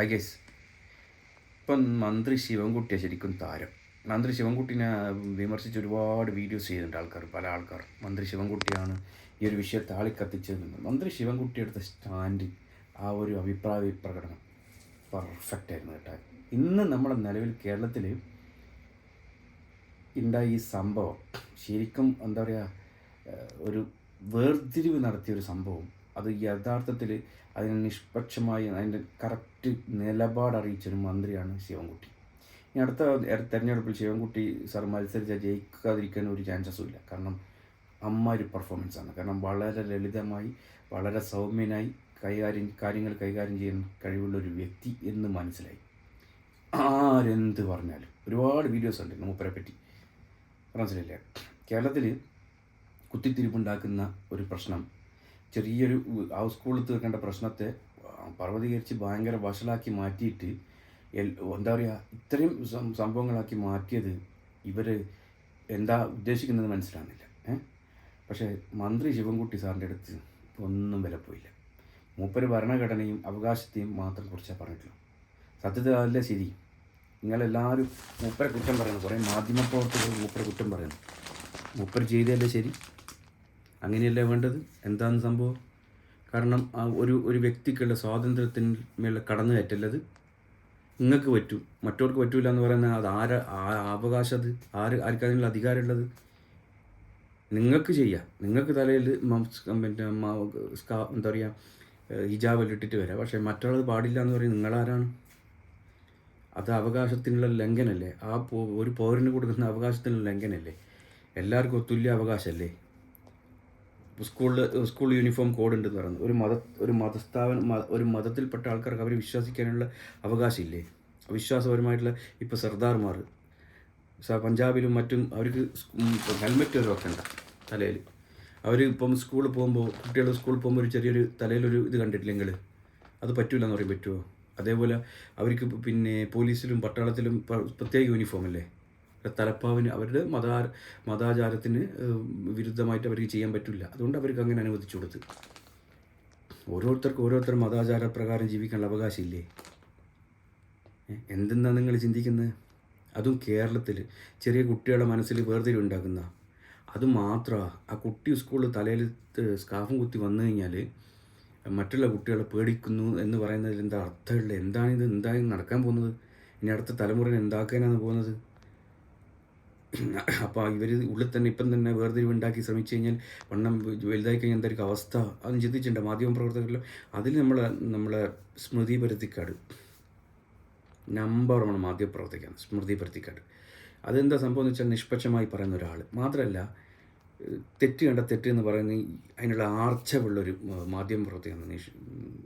I guess ഇപ്പം മന്ത്രി ശിവൻകുട്ടിയെ ശരിക്കും താരം. മന്ത്രി ശിവൻകുട്ടിനെ വിമർശിച്ച് ഒരുപാട് വീഡിയോസ് ചെയ്തിട്ടുണ്ട് ആൾക്കാർ പല ആൾക്കാർ. മന്ത്രി ശിവൻകുട്ടിയാണ് ഈ ഒരു വിഷയത്തെ ആളിക്കത്തിച്ചതെന്ന് മന്ത്രി ശിവൻകുട്ടി എടുത്ത സ്റ്റാൻഡ് ആ ഒരു അഭിപ്രായ പ്രകടനം പെർഫെക്റ്റ് ആയിരുന്നു കേട്ടോ. ഇന്ന് നമ്മുടെ നിലവിൽ കേരളത്തിൽ ഉണ്ടായ ഈ സംഭവം ശരിക്കും എന്താ പറയുക ഒരു വേർതിരിവ് നടത്തിയ ഒരു സംഭവം അത് യഥാർത്ഥത്തിൽ അതിന് നിഷ്പക്ഷമായി അതിന്റെ കറക്റ്റ് നിലപാട് അറിയിച്ചൊരു മന്ത്രിയാണ് ശിവൻകുട്ടി. ഇനി അടുത്ത തെരഞ്ഞെടുപ്പിൽ ശിവൻകുട്ടി സാർ മത്സരിച്ചാൽ ജയിക്കാതിരിക്കാൻ ഒരു ചാൻസസും ഇല്ല. കാരണം അമ്മ ഒരു പെർഫോമൻസ് ആണ്. കാരണം വളരെ ലളിതമായി വളരെ സൗമ്യനായി കൈകാര്യം കാര്യങ്ങൾ കൈകാര്യം ചെയ്യാൻ കഴിവുള്ള ഒരു വ്യക്തി എന്ന് മനസ്സിലായി. ആരെന്ത് പറഞ്ഞാലും. ഒരുപാട് വീഡിയോസ് ഉണ്ട് മൂപ്പരെ പറ്റി മനസ്സിലില്ല കേരളത്തിൽ കുത്തിത്തിരിപ്പുണ്ടാക്കുന്ന ഒരു പ്രശ്നം ചെറിയൊരു ഹൗസ് സ്കൂളിൽ തീർക്കേണ്ട പ്രശ്നത്തെ പർവതീകരിച്ച് ഭയങ്കര വഷളാക്കി മാറ്റിയിട്ട് എന്താ പറയുക ഇത്രയും സംഭവങ്ങളാക്കി മാറ്റിയത് ഇവർ എന്താ ഉദ്ദേശിക്കുന്നത് മനസ്സിലാകുന്നില്ല ഏഹ് പക്ഷേ മന്ത്രി ശിവൻകുട്ടി സാറിന്റെ അടുത്ത് ഒന്നും വില പോയില്ല. മൂപ്പര് ഭരണഘടനയും അവകാശത്തെയും മാത്രം കുറിച്ചാണ് പറഞ്ഞിട്ടുള്ളൂ സത്യത്തിൽ അതല്ല ശരി. നിങ്ങളെല്ലാവരും മൂപ്പരെ കുറ്റം പറയുന്നു. കുറേ മാധ്യമ മാധ്യമപ്രവർത്തകർ മൂപ്പരെ കുറ്റം പറയുന്നു. മൂപ്പർ ചെയ്തതല്ലേ ശരി? അങ്ങനെയല്ലേ വേണ്ടത്? എന്താണ് സംഭവം? കാരണം ആ ഒരു ഒരു വ്യക്തിക്കുള്ള സ്വാതന്ത്ര്യത്തിന് മേലെ കടന്നു കയറ്റല്ലത് നിങ്ങൾക്ക് പറ്റൂ. മറ്റവർക്ക് പറ്റൂല എന്ന് പറയുന്നത് അത് ആര അവകാശം അത്? ആര് ആർക്കും അതിനുള്ള അധികാരമുള്ളത്? നിങ്ങൾക്ക് ചെയ്യാം. നിങ്ങൾക്ക് തലയിൽ പിന്നെ എന്താ പറയുക ഹിജാബ് ഇട്ടിട്ട് വരാം. പക്ഷേ മറ്റുള്ളത് പാടില്ല എന്ന് പറയും നിങ്ങളാരാണ്? അത് അവകാശത്തിനുള്ള ലംഘനല്ലേ? ആ ഒരു പൗരന് കൊടുക്കുന്ന അവകാശത്തിനുള്ള ലംഘനല്ലേ? എല്ലാവർക്കും തുല്യ അവകാശമല്ലേ സ്കൂളിൽ സ്കൂൾ യൂണിഫോം കോഡ് ഉണ്ടെന്ന് പറയുന്നത് ഒരു മത ഒരു മതസ്ഥാപനം ഒരു മതത്തിൽപ്പെട്ട ആൾക്കാർക്ക് അവർ വിശ്വസിക്കാനുള്ള അവകാശമില്ലേ? വിശ്വാസപരമായിട്ടുള്ള ഇപ്പോൾ സർദാർമാർ പഞ്ചാബിലും മറ്റും അവർക്ക് ഹെൽമെറ്റ് ഒരു വെക്കണ്ട തലയിൽ. അവർ ഇപ്പം സ്കൂളിൽ പോകുമ്പോൾ കുട്ടികൾ സ്കൂളിൽ പോകുമ്പോൾ ഒരു ചെറിയൊരു തലയിലൊരു ഇത് കണ്ടിട്ടില്ലെങ്കിൽ അത് പറ്റൂല എന്ന് പറയും പറ്റുമോ അതേപോലെ അവർക്ക് പിന്നെ പോലീസിലും പട്ടാളത്തിലും പ്രത്യേക യൂണിഫോം അല്ലേ? തലപ്പാവിന് അവരുടെ മതാ മതാചാരത്തിന് വിരുദ്ധമായിട്ട് അവർക്ക് ചെയ്യാൻ പറ്റില്ല. അതുകൊണ്ട് അവർക്ക് അങ്ങനെ അനുവദിച്ചു കൊടുത്ത്. ഓരോരുത്തർക്കും ഓരോരുത്തർ മതാചാര പ്രകാരം ജീവിക്കാനുള്ള അവകാശമില്ലേ? എന്തെന്നാണ് എന്തെന്നാ നിങ്ങൾ ചിന്തിക്കുന്നത് അതും കേരളത്തിൽ ചെറിയ കുട്ടികളുടെ മനസ്സിൽ വേർതിരിവുണ്ടാക്കുന്ന അത് മാത്രമാണ് ആ കുട്ടി സ്കൂളിൽ തലയിൽ സ്കാഫും കുത്തി വന്നു കഴിഞ്ഞാൽ മറ്റുള്ള കുട്ടികളെ പേടിക്കുന്നു എന്ന് പറയുന്നതിൽ എന്താ അർത്ഥമുള്ളത്? എന്താണിത് എന്താണ് നടക്കാൻ പോകുന്നത്? ഇനി അടുത്ത തലമുറയിൽ എന്താക്കാനാണ് പോകുന്നത്? അപ്പോൾ ഇവർ ഉള്ളിൽ തന്നെ ഇപ്പം തന്നെ വേർതിരിവ് ഉണ്ടാക്കി ശ്രമിച്ചു കഴിഞ്ഞാൽ വണ്ണം വലുതായി കഴിഞ്ഞാൽ എന്തായിരിക്കും അവസ്ഥ? അതും ചിന്തിച്ചിട്ടുണ്ട്. മാധ്യമ പ്രവർത്തകരിൽ അതിൽ നമ്മൾ നമ്മളെ സ്മൃതി പരുത്തിക്കാട്. നമ്പർ വൺ മാധ്യമപ്രവർത്തകയാണ് സ്മൃതി പരുത്തിക്കാട്. അതെന്താ സംഭവം എന്ന് വെച്ചാൽ നിഷ്പക്ഷമായി പറയുന്ന ഒരാൾ മാത്രമല്ല തെറ്റ് കണ്ട തെറ്റ് എന്ന് പറയുന്ന അതിനുള്ള ആർച്ചവുള്ളൊരു ഏഹ് മാധ്യമ പ്രവർത്തകയാണ് നിഷ്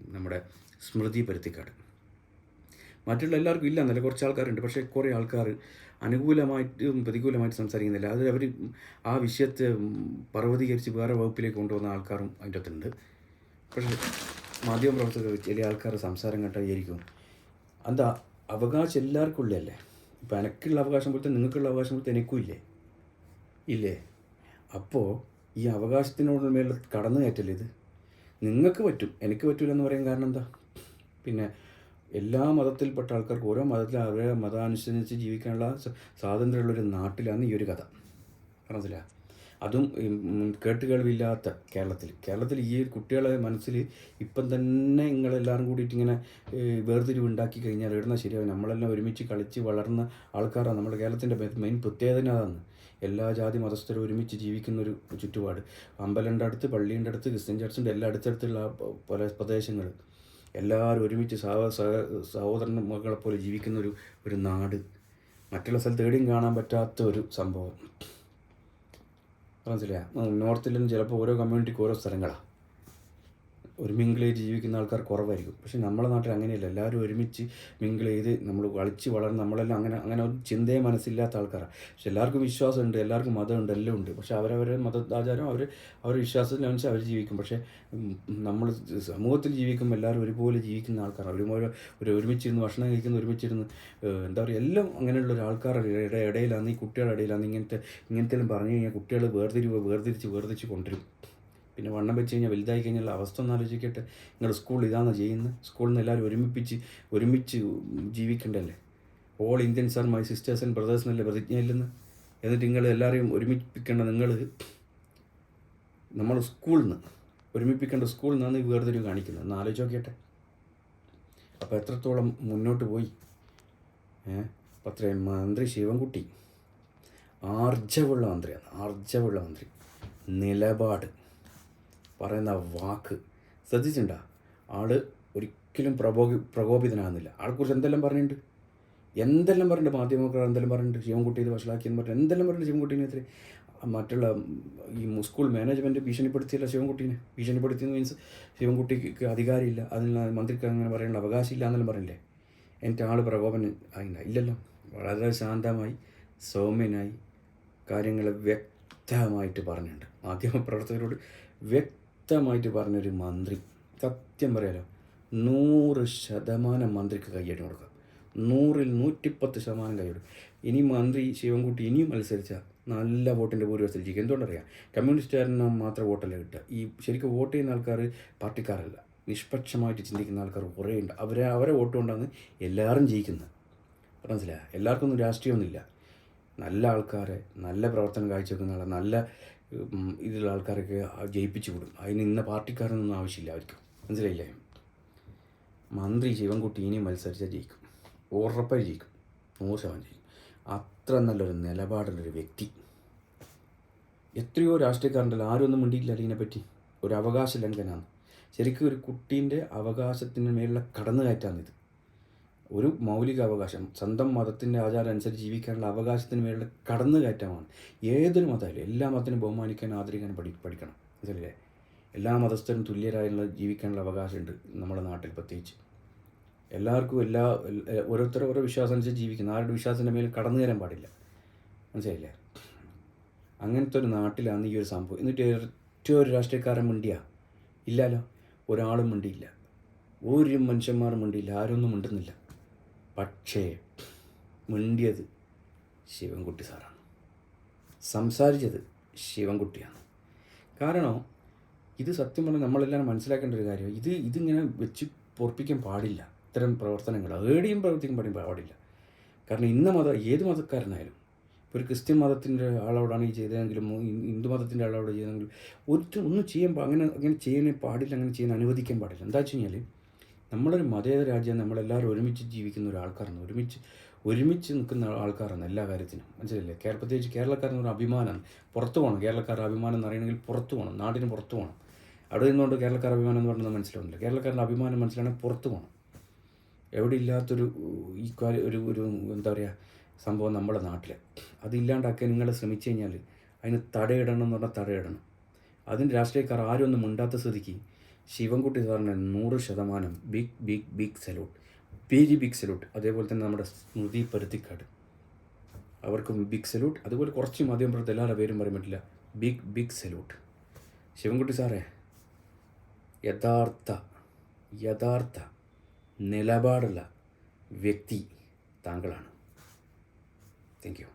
നമ്മുടെ സ്മൃതി പരുത്തിക്കാട്. മറ്റുള്ള എല്ലാവർക്കും ഇല്ല എന്നല്ല കുറച്ച് ആൾക്കാരുണ്ട്. പക്ഷേ കുറേ ആൾക്കാർ അനുകൂലമായിട്ടും പ്രതികൂലമായിട്ട് സംസാരിക്കുന്നില്ല. അത് അവർ ആ വിഷയത്തെ പർവതീകരിച്ച് വേറെ വകുപ്പിലേക്ക് കൊണ്ടുവന്ന ആൾക്കാരും അതിന്റെ അകത്തുണ്ട്. പക്ഷേ മാധ്യമപ്രവർത്തകർ ചില ആൾക്കാർ സംസാരം കേട്ടായിരിക്കും എന്താ അവകാശം എല്ലാവർക്കും ഉള്ളതല്ലേ? ഇപ്പം എനിക്കുള്ള അവകാശം പോലത്തെ നിങ്ങൾക്കുള്ള അവകാശം പോലത്തെ എനിക്കും ഇല്ലേ? ഇല്ലേ? അപ്പോൾ ഈ അവകാശത്തിനോട് മേലെ കടന്നു കയറ്റല്ലേ ഇത്? നിങ്ങൾക്ക് പറ്റും എനിക്ക് പറ്റില്ല എന്ന് പറയാൻ കാരണം എന്താ? പിന്നെ എല്ലാ മതത്തിൽപ്പെട്ട ആൾക്കാർക്ക് ഓരോ മതത്തിൽ അവരെ മതാനുസരിച്ച് ജീവിക്കാനുള്ള സ്വാതന്ത്ര്യമുള്ളൊരു നാട്ടിലാണ് ഈ ഒരു കഥ. മനസ്സിലാ അതും കേട്ടുകേൾവില്ലാത്ത കേരളത്തിൽ. കേരളത്തിൽ ഈ കുട്ടികളെ മനസ്സിൽ ഇപ്പം തന്നെ നിങ്ങളെല്ലാവരും കൂടിയിട്ട് ഇങ്ങനെ വേർതിരിവുണ്ടാക്കി കഴിഞ്ഞാൽ ഇടുന്ന ശരിയാവും നമ്മളെല്ലാം ഒരുമിച്ച് കളിച്ച് വളർന്ന ആൾക്കാരാണ് നമ്മുടെ കേരളത്തിന്റെ മെയിൻ പ്രത്യേകത അതാണ്. എല്ലാ ജാതി മതസ്ഥരും ഒരുമിച്ച് ജീവിക്കുന്ന ഒരു ചുറ്റുപാട്. അമ്പലന്റെ അടുത്ത് പള്ളീന്റെ അടുത്ത് ക്രിസ്ത്യൻ ചർച്ചിന്റെ എല്ലാ അടുത്തടുത്തുള്ള പല പ്രദേശങ്ങൾ എല്ലാവരും ഒരുമിച്ച് സഹ സഹ സഹോദരൻ പോലെ ജീവിക്കുന്ന ഒരു ഒരു നാട്. മറ്റുള്ള സ്ഥലത്ത് എവിടെയും കാണാൻ പറ്റാത്ത ഒരു സംഭവം. മനസ്സിലായ? നോർത്തിലും ചിലപ്പോൾ ഓരോ കമ്മ്യൂണിറ്റിക്ക് ഓരോ സ്ഥലങ്ങളാണ് ഒരു മിങ്കിൾ ചെയ്ത് ജീവിക്കുന്ന ആൾക്കാർ കുറവായിരിക്കും. പക്ഷേ നമ്മുടെ നാട്ടിൽ അങ്ങനെയല്ല. എല്ലാവരും ഒരുമിച്ച് മിങ്കിൾ ചെയ്ത് നമ്മൾ കളിച്ച് വളർന്ന് നമ്മളെല്ലാം അങ്ങനെ അങ്ങനെ ഒരു ചിന്തയെ മനസ്സില്ലാത്ത ആൾക്കാരാണ് പക്ഷെ എല്ലാവർക്കും വിശ്വാസമുണ്ട് എല്ലാവർക്കും മതമുണ്ട് എല്ലാം ഉണ്ട്. പക്ഷെ അവരവരുടെ മതാചാരം അവർ അവരുടെ വിശ്വാസത്തിനനുസരിച്ച് അവർ ജീവിക്കും. പക്ഷേ നമ്മൾ സമൂഹത്തിൽ ജീവിക്കുമ്പോൾ എല്ലാവരും ഒരുപോലെ ജീവിക്കുന്ന ആൾക്കാരാണ് ഒരുപോലെ ഒരു ഒരുമിച്ചിരുന്ന് ഭക്ഷണം കഴിക്കുന്ന ഒരുമിച്ചിരുന്ന് എന്താ പറയുക എല്ലാം അങ്ങനെയുള്ള ഒരു ആൾക്കാരുടെ ഇട- ഇടയിലാണ് ഈ കുട്ടികളുടെ ഇടയിലാണ് ഇങ്ങനത്തെ ഇങ്ങനത്തെ പറഞ്ഞു കഴിഞ്ഞാൽ കുട്ടികൾ വേർതിരിവ് വേർതിരിച്ച് വേർതിരിച്ച് കൊണ്ടുവരും. പിന്നെ വണ്ണം വെച്ച് കഴിഞ്ഞാൽ വലുതായി കഴിഞ്ഞാൽ അവസ്ഥ ഒന്ന് ആലോചിക്കട്ടെ. നിങ്ങളുടെ സ്കൂൾ ഇതാണ് ചെയ്യുന്നത്? സ്കൂളിൽ നിന്ന് എല്ലാവരും ഒരുമിപ്പിച്ച് ഒരുമിച്ച് ജീവിക്കേണ്ടല്ലേ? All Indians are my sisters and brothers എന്നല്ലേ പ്രതിജ്ഞയില്ലെന്ന് എന്നിട്ട് നിങ്ങൾ എല്ലാവരെയും ഒരുമിപ്പിക്കേണ്ട നിങ്ങൾ നമ്മൾ സ്കൂളിൽ നിന്ന് ഒരുമിപ്പിക്കേണ്ട സ്കൂളിൽ നിന്നാണ് വേർതിരിവ് കാണിക്കുന്നത്. ഒന്ന് ആലോചിച്ച് നോക്കിയട്ടെ. അപ്പോൾ എത്രത്തോളം മുന്നോട്ട് പോയി? അത്രയും മന്ത്രി ശിവൻകുട്ടി. ആർജവുള്ള മന്ത്രിയാണ്. ആർജവുള്ള മന്ത്രി. നിലപാട്. പറയുന്ന വാക്ക് ശ്രദ്ധിച്ചിട്ടുണ്ടോ? ആൾ ഒരിക്കലും പ്രകോപി പ്രകോപിതനാകുന്നില്ല. ആളെക്കുറിച്ച് എന്തെല്ലാം പറഞ്ഞിട്ടുണ്ട്? എന്തെല്ലാം പറഞ്ഞിട്ടുണ്ട്? മാധ്യമക്കാർ എന്തെല്ലാം പറഞ്ഞിട്ടുണ്ട്? ശിവൻകുട്ടി ഇത് വഷളാക്കിയെന്ന് പറഞ്ഞിട്ട് എന്തെല്ലാം പറഞ്ഞിട്ട് ശിവൻകുട്ടീനെതിരെ മറ്റുള്ള ഈ സ്കൂൾ മാനേജ്മെന്റ് ഭീഷണിപ്പെടുത്തിയില്ല ശിവൻകുട്ടീനെ. ഭീഷണിപ്പെടുത്തിയെന്ന് മീൻസ് ശിവൻകുട്ടിക്ക് അധികാരമില്ല. അതിൽ മന്ത്രിക്ക് അങ്ങനെ പറയാനുള്ള അവകാശമില്ല എന്നെല്ലാം പറഞ്ഞില്ലേ? എന്റെ ആൾ പ്രകോപനം ആയില്ല. ഇല്ലല്ലോ. വളരെ ശാന്തമായി സൗമ്യനായി കാര്യങ്ങൾ വ്യക്തമായിട്ട് പറഞ്ഞിട്ടുണ്ട്. മാധ്യമപ്രവർത്തകരോട് വ്യക്തമായിട്ട് പറഞ്ഞൊരു മന്ത്രി സത്യം പറയാലോ നൂറ് ശതമാനം മന്ത്രിക്ക് കൈയടി കൊടുക്കുക നൂറിൽ നൂറ്റിപ്പത്ത് ശതമാനം കൈയടി ഇനി മന്ത്രി ശിവൻകുട്ടി ഇനിയും മത്സരിച്ചാൽ നല്ല വോട്ടിന്റെ ഭൂരിപക്ഷത്തിൽ ജയിക്കും. എന്തുകൊണ്ടറിയാം? കമ്മ്യൂണിസ്റ്റുകാരന് മാത്രം വോട്ടല്ല കിട്ടുക. ഈ ശരിക്കും വോട്ട് ചെയ്യുന്ന ആൾക്കാർ പാർട്ടിക്കാരല്ല. നിഷ്പക്ഷമായിട്ട് ചിന്തിക്കുന്ന ആൾക്കാർ കുറേ ഉണ്ട് അവരെ അവരെ വോട്ട് കൊണ്ടാണ് എല്ലാവരും ജയിക്കുന്നത്. മനസ്സിലായ? എല്ലാവർക്കൊന്നും രാഷ്ട്രീയമൊന്നുമില്ല. നല്ല ആൾക്കാരെ നല്ല പ്രവർത്തനം കാഴ്ചവെക്കുന്ന ആളെ നല്ല ഇതിലുള്ള ആൾക്കാരൊക്കെ ജയിപ്പിച്ചു വിടും. അതിന് ഇന്ന പാർട്ടിക്കാരനൊന്നും ആവശ്യമില്ല അവർക്ക്. മനസ്സിലായില്ലേ? മന്ത്രി ശിവൻകുട്ടി ഇനി മത്സരിച്ചാൽ ജയിക്കും. ഉറപ്പായി ജയിക്കും. നൂറ് ശതമാനം ജയിക്കും. അത്ര നല്ലൊരു നിലപാടുള്ളൊരു വ്യക്തി. എത്രയോ രാഷ്ട്രീയക്കാരുണ്ടല്ലോ. ആരും ഒന്നും മിണ്ടിയില്ല ഇതിനെപ്പറ്റി. ഒരു അവകാശ ലംഘനമാണ് ശരിക്കും ഒരു കുട്ടീന്റെ അവകാശത്തിന് മേലുള്ള കടന്നുകയറ്റാണിത് ഒരു മൗലിക അവകാശം സ്വന്തം മതത്തിന്റെ ആചാരം അനുസരിച്ച് ജീവിക്കാനുള്ള അവകാശത്തിന് വേണ്ടിയുള്ള കടന്നുകയറ്റമാണ്. ഏതൊരു മതമായാലും എല്ലാ മതത്തിനും ബഹുമാനിക്കാൻ ആദരിക്കാൻ പഠി പഠിക്കണം. മനസ്സിലല്ലേ എല്ലാ മതസ്ഥരും തുല്യരായുള്ള ജീവിക്കാനുള്ള അവകാശമുണ്ട് നമ്മുടെ നാട്ടിൽ പ്രത്യേകിച്ച്. എല്ലാവർക്കും എല്ലാ ഓരോരുത്തരും ഓരോ വിശ്വാസം അനുസരിച്ച് ജീവിക്കുന്നു. ആരുടെ വിശ്വാസത്തിന്റെ മേൽ കടന്നു കയറാൻ പാടില്ല. മനസ്സിലായില്ലേ? അങ്ങനത്തെ ഒരു നാട്ടിലാണ് ഈ ഒരു സംഭവം. എന്നിട്ട് ഏറ്റവും ഒരു രാഷ്ട്രീയക്കാരൻ മിണ്ടിയ? ഇല്ലല്ലോ ഒരാളും മിണ്ടിയില്ല. ഒരു മനുഷ്യന്മാരും മിണ്ടിയില്ല. ആരൊന്നും മിണ്ടുന്നില്ല. പക്ഷേ മിണ്ടിയത് ശിവൻകുട്ടി സാറാണ്. സംസാരിച്ചത് ശിവൻകുട്ടിയാണ്. കാരണം ഇത് സത്യം പറഞ്ഞാൽ നമ്മളെല്ലാം മനസ്സിലാക്കേണ്ട ഒരു കാര്യം ഇത് ഇതിങ്ങനെ വെച്ച് പൊറപ്പിക്കാൻ പാടില്ല. ഇത്തരം പ്രവർത്തനങ്ങൾ ഏടിയും പ്രവർത്തിക്കാൻ പാടി പാടില്ല. കാരണം ഇന്ന മത ഏത് മതക്കാരനായാലും ഒരു ക്രിസ്ത്യൻ മതത്തിന്റെ ആളോടാണ് ഈ ചെയ്തതെങ്കിലും ഹിന്ദു മതത്തിന്റെ ആളോട് ചെയ്തതെങ്കിലും ഒരു ഒന്നും ചെയ്യാൻ അങ്ങനെ അങ്ങനെ ചെയ്യാനേ പാടില്ല അങ്ങനെ ചെയ്യാൻ അനുവദിക്കാൻ പാടില്ല. എന്താ വെച്ച് കഴിഞ്ഞാൽ നമ്മളൊരു മതേതര രാജ്യം നമ്മളെല്ലാവരും ഒരുമിച്ച് ജീവിക്കുന്ന ഒരു ആൾക്കാരാണ്. ഒരുമിച്ച് ഒരുമിച്ച് നിൽക്കുന്ന ആൾക്കാരാണ് എല്ലാ കാര്യത്തിനും. മനസ്സിലല്ലേ കേരള പ്രത്യേകിച്ച് കേരളക്കാരെന്ന് പറഞ്ഞാൽ അഭിമാനമാണ്. പുറത്തു പോകണം. കേരളക്കാരുടെ അഭിമാനം എന്ന് അറിയണമെങ്കിൽ പുറത്തു പോകണം. നാടിന് പുറത്തു പോകണം. അവിടെ നിന്നുകൊണ്ട് കേരളക്കാരുടെ അഭിമാനം എന്ന് പറഞ്ഞാൽ മനസ്സിലാവുന്നില്ല. കേരളക്കാരുടെ അഭിമാനം മനസ്സിലാണെങ്കിൽ പുറത്തു പോകണം. എവിടെ ഇല്ലാത്തൊരു ഈ കാര്യം ഒരു ഒരു എന്താ പറയുക സംഭവം നമ്മുടെ നാട്ടിൽ. അതില്ലാണ്ടാക്കാൻ നിങ്ങൾ ശ്രമിച്ചു കഴിഞ്ഞാൽ അതിന് തടയിടണം എന്ന് പറഞ്ഞാൽ തടയിടണം. അതിന് രാഷ്ട്രീയക്കാർ ആരും ഒന്നും മിണ്ടാത്ത സ്ഥിതിക്ക് ശിവൻകുട്ടി സാറിന് നൂറ് ശതമാനം big big big salute very big salute അതേപോലെ തന്നെ നമ്മുടെ സ്മൃതി പരുത്തിക്കാട്. അവർക്കും ബിഗ് സല്യൂട്ട് അതുപോലെ കുറച്ച് മാധ്യമ പ്രവർത്തകർ എല്ലാവരുടെ പേരും പറയാൻ പറ്റില്ല. ബിഗ് ബിഗ് സല്യൂട്ട് ശിവൻകുട്ടി സാറേ യഥാർത്ഥ യഥാർത്ഥ നിലപാടുള്ള വ്യക്തി താങ്കളാണ്. Thank you